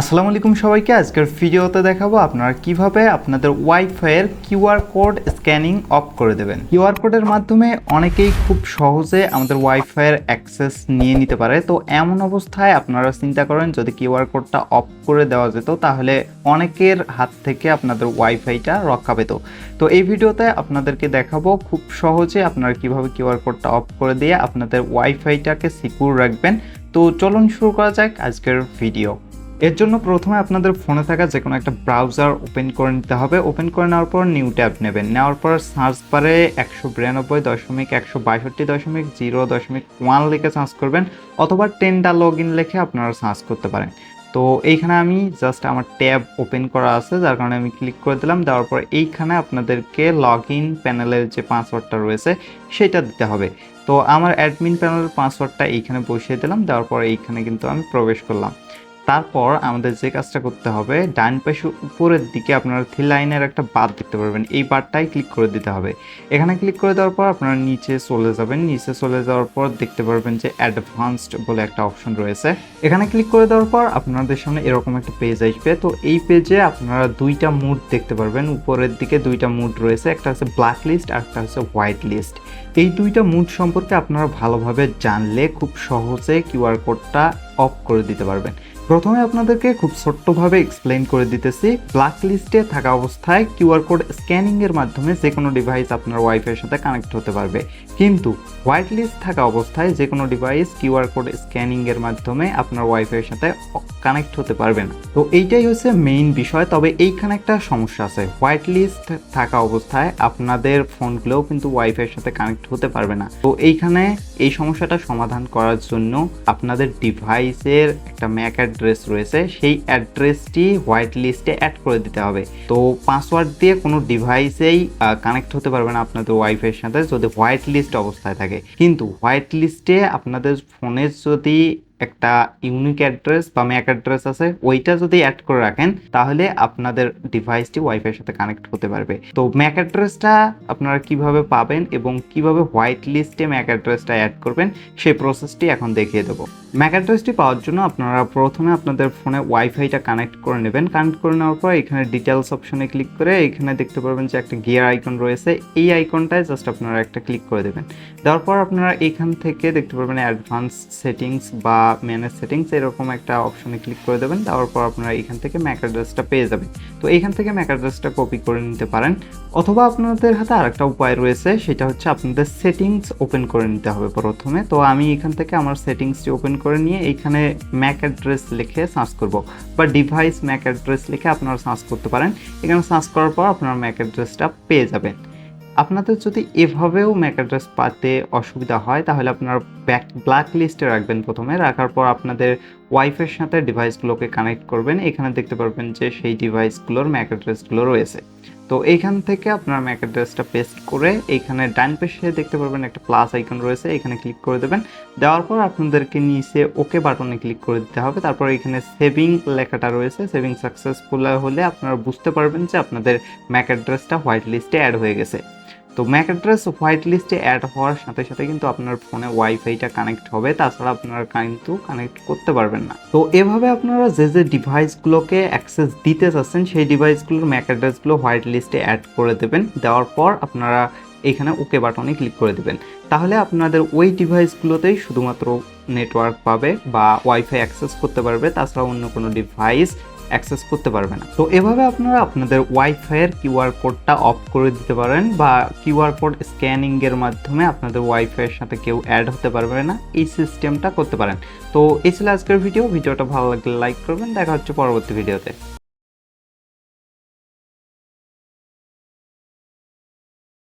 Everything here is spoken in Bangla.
আসসালামু আলাইকুম সবাইকে, আজকের ভিডিওতে দেখাবো আপনারা কীভাবে আপনাদের ওয়াইফাইয়ের কিউআর কোড স্ক্যানিং অফ করে দেবেন। কিউআর কোডের মাধ্যমে অনেকেই খুব সহজে আমাদের ওয়াইফাইয়ের অ্যাক্সেস নিয়ে নিতে পারে। তো এমন অবস্থায় আপনারা চিন্তা করেন, যদি কিউআর কোডটা অফ করে দেওয়া যেত, তাহলে অনেকের হাত থেকে আপনাদের ওয়াইফাইটা রক্ষা পেত। তো এই ভিডিওতে আপনাদেরকে দেখাবো খুব সহজে আপনারা কীভাবে কিউআর কোডটা অফ করে দিয়ে আপনাদের ওয়াইফাইটাকে সিকিউর রাখবেন। তো চলুন শুরু করা যাক আজকের ভিডিও। এর জন্য প্রথমে আপনাদের ফোনে থাকা যে কোনো একটা ব্রাউজার ওপেন করে নিতে হবে। ওপেন করে নেওয়ার পর নিউ ট্যাব নেবেন। নেওয়ার পর সার্চ বারে একশো বিরানব্বই দশমিক একশো বাষট্টি দশমিক জিরো দশমিক ওয়ান লিখে সার্চ করবেন অথবা টেনটা লগ ইন লিখে আপনারা সার্চ করতে পারেন। তো এইখানে আমি জাস্ট আমার ট্যাব ওপেন করা আছে, যার কারণে আমি ক্লিক করে দিলাম। দেওয়ার পর এইখানে আপনাদেরকে লগ ইন প্যানেলের যে পাসওয়ার্ডটা রয়েছে, সেটা দিতে হবে। তো আমার অ্যাডমিন প্যানেলের পাসওয়ার্ডটা এইখানে বসিয়ে দিলাম। দেওয়ার পর এইখানে কিন্তু আমি প্রবেশ করলাম। তারপর আমাদের যে কাজটা করতে হবে, ডান পাশে উপরের দিকে আপনারা থ্রি লাইনের একটা বার দেখতে পারবেন। এই বারটাই ক্লিক করে দিতে হবে। এখানে ক্লিক করে দেওয়ার পর আপনারা নিচে চলে যাবেন। নিচে চলে যাওয়ার পর দেখতে পারবেন যে অ্যাডভান্সড বলে একটা অপশন রয়েছে। এখানে ক্লিক করে দেওয়ার পর আপনাদের সামনে এরকম একটা পেজ আসবে। তো এই পেজে আপনারা দুইটা মুড দেখতে পারবেন। উপরের দিকে দুইটা মুড রয়েছে। একটা হচ্ছে ব্ল্যাক লিস্ট আর একটা হচ্ছে হোয়াইট লিস্ট এই দুইটা মুড সম্পর্কে আপনারা ভালোভাবে জানলে খুব সহজে কিউআর কোডটা অফ করে দিতে পারবেন। প্রথমে আপনাদেরকে খুব ছোট্টভাবে এক্সপ্লেন করে দিতেছি। ব্ল্যাক লিস্টে থাকা অবস্থায় কিউআর কোড স্ক্যানিংয়ের মাধ্যমে যে কোনো ডিভাইস আপনার ওয়াইফাইয়ের সাথে কানেক্ট হতে পারবে। কিন্তু হোয়াইট লিস্ট থাকা অবস্থায় যে কোনো ডিভাইস কিউআর কোড স্ক্যানিংয়ের মাধ্যমে আপনার ওয়াইফাইয়ের সাথে কানেক্ট হতে পারবে না। তো এইটাই হচ্ছে মেইন বিষয়। তবে এইখানে একটা সমস্যা আছে। হোয়াইট লিস্ট থাকা অবস্থায় আপনাদের ফোনগুলোও কিন্তু ওয়াইফাইয়ের সাথে কানেক্ট হতে পারবে না। তো এইখানে এই সমস্যাটা সমাধান করার জন্য আপনাদের ডিভাইসের একটা ম্যাক অ্যাড্রেস রয়েছে। সেই অ্যাড্রেসটি হোয়াইট লিস্টে অ্যাড করে দিতে হবে। তো পাসওয়ার্ড দিয়ে কোনো ডিভাইসেই কানেক্ট হতে পারবে না আপনাদের ওয়াইফাইয়ের সাথে যদি হোয়াইট লিস্ট অবস্থায় থাকে। কিন্তু হোয়াইট লিস্টে আপনাদের ফোনের যদি একটা ইউনিক অ্যাড্রেস বা ম্যাক অ্যাড্রেস আছে, ওইটা যদি অ্যাড করে রাখেন, তাহলে আপনাদের ডিভাইসটি ওয়াইফাইয়ের সাথে কানেক্ট হতে পারবে। তো ম্যাক অ্যাড্রেসটা আপনারা কীভাবে পাবেন এবং কীভাবে হোয়াইট লিস্টে ম্যাক অ্যাড্রেসটা অ্যাড করবেন সেই প্রসেসটি এখন দেখিয়ে দেবো। ম্যাক অ্যাড্রেসটি পাওয়ার জন্য আপনারা প্রথমে আপনাদের ফোনে ওয়াইফাইটা কানেক্ট করে নেবেন। কানেক্ট করে নেওয়ার পর এখানে ডিটেলস অপশনে ক্লিক করে এখানে দেখতে পারবেন যে একটা গিয়ার আইকন রয়েছে। এই আইকনটায় জাস্ট আপনারা একটা ক্লিক করে দেবেন। দেওয়ার পর আপনারা এখান থেকে দেখতে পারবেন অ্যাডভান্স সেটিংস বা ম্যানেজ সেটিংস এরকম একটা অপশনে ক্লিক করে দেবেন, দেওয়ার পর আপনারা এখান থেকে ম্যাক অ্যাড্রেসটা পেয়ে যাবেন। তো এখান থেকে ম্যাক অ্যাড্রেসটা কপি করে নিতে পারেন। অথবা আপনাদের হাতে আরেকটা উপায় রয়েছে, সেটা হচ্ছে আপনাদের সেটিংস ওপেন করে নিতে হবে প্রথমে। তো আমি এখান থেকে আমার সেটিংসটি ওপেন করে নিয়ে এইখানে ম্যাক অ্যাড্রেস লিখে সার্চ করব। বা ডিভাইস ম্যাক অ্যাড্রেস লিখে আপনারা সার্চ করতে পারেন। এখানে সার্চ করার পর আপনার ম্যাক অ্যাড্রেসটা পেয়ে যাবেন। আপনাদের যদি এভাবেও ম্যাক অ্যাড্রেস পাতে অসুবিধা হয়, তাহলে আপনার ব্যাক ব্ল্যাক লিস্টে রাখবেন প্রথমে। রাখার পর আপনাদের ওয়াইফের সাথে ডিভাইসগুলোকে কানেক্ট করবেন। এখানে দেখতে পারবেন যে সেই ডিভাইসগুলোর ম্যাক অ্যাড্রেসগুলো রয়েছে। তো এইখান থেকে আপনার ম্যাক অ্যাড্রেসটা পেস্ট করে এইখানে ডান পাশে দেখতে পারবেন একটা প্লাস আইকন রয়েছে, এখানে ক্লিক করে দেবেন। দেওয়ার পর আপনাদেরকে নিচে ওকে বাটনে ক্লিক করে দিতে হবে। তারপর এখানে সেভিং লেখাটা রয়েছে। সেভিং সাকসেসফুল হলে আপনারা বুঝতে পারবেন যে আপনাদের ম্যাক অ্যাড্রেসটা হোয়াইট লিস্টে অ্যাড হয়ে গেছে। তো ম্যাক অ্যাড্রেস হোয়াইট লিস্টে অ্যাড হওয়ার সাথে সাথে কিন্তু আপনার ফোনে ওয়াইফাইটা কানেক্ট হবে, তাছাড়া আপনারা কিন্তু কানেক্ট করতে পারবেন না। তো এভাবে আপনারা যে যে ডিভাইসগুলোকে অ্যাক্সেস দিতে চাচ্ছেন, সেই ডিভাইসগুলোর ম্যাক অ্যাড্রেসগুলো হোয়াইট লিস্টে অ্যাড করে দেবেন। দেওয়ার পর আপনারা এখানে ওকে বাটনে ক্লিক করে দেবেন। তাহলে আপনাদের ওই ডিভাইসগুলোতেই শুধুমাত্র নেটওয়ার্ক পাবে বা ওয়াইফাই অ্যাক্সেস করতে পারবে, তাছাড়া অন্য কোনো ডিভাইস অ্যাক্সেস করতে পারবে না। তো এভাবে আপনারা আপনাদের ওয়াইফাইয়ের কিউআর কোডটা অফ করে দিতে পারেন বা কিউআর কোড স্ক্যানিংয়ের মাধ্যমে আপনাদের ওয়াইফাইয়ের সাথে কেউ অ্যাড হতে পারবে না। এই সিস্টেমটা করতে পারেন। তো এই ছিল আজকের ভিডিও ভিডিওটা ভালো লাগলে লাইক করবেন। দেখা হচ্ছে পরবর্তী ভিডিওতে